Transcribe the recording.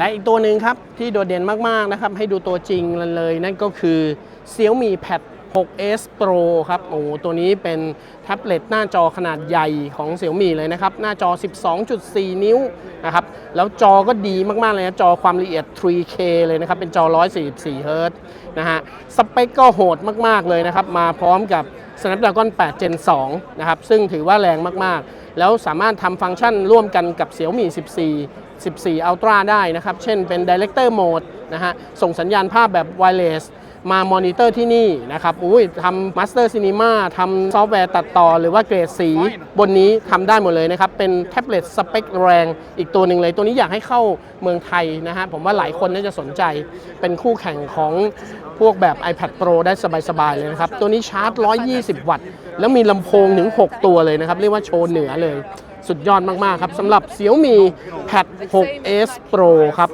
และอีกตัวหนึ่งครับ ที่โดดเด่นมากๆนะครับ ให้ดูตัวจริงเลย นั่นก็คือ Xiaomi Pad 6s Pro ครับ โอ้โหตัวนี้เป็นแท็บเล็ตหน้าจอขนาดใหญ่ของ Xiaomi เลยนะครับ หน้าจอ 12.4 นิ้วนะครับ แล้วจอก็ดีมาก ๆ เลยนะ จอความละเอียด 3K เลยนะครับ เป็นจอ 144เฮิรตซ์นะฮะ สเปคก็โหดมาก ๆ เลยนะครับ มาพร้อมกับ Snapdragon 8 Gen 2 นะครับ ซึ่งถือว่าแรงมากๆ แล้วสามารถทำฟังก์ชันร่วมกันกับ Xiaomi 14 14 Ultra ได้นะครับ เช่นเป็น Director Mode นะฮะ ส่งสัญญาณภาพแบบ Wireless มามอนิเตอร์ที่นี่นะครับอุ้ยทำ Master Cinema ทำซอฟต์แวร์ตัดต่อ หรือว่าเกรดสี บนนี้ทำได้หมดเลยนะครับ เป็นแท็บเล็ตสเปคแรงอีกตัวหนึ่งเลย ตัวนี้อยากให้เข้าเมืองไทยนะฮะผมว่าหลายคนน่าจะสนใจ เป็นคู่แข่งของพวกแบบ iPad Pro ได้สบาย ๆ เลยนะครับ ตัวนี้ชาร์จ 120 วัตต์ แล้วมีลำโพงถึง 6 ตัวเลยนะครับ เรียกว่าโชว์เหนือเลย สุดยอดมาก ๆ ครับสำหรับ Xiaomi Pad 6s Pro ครับ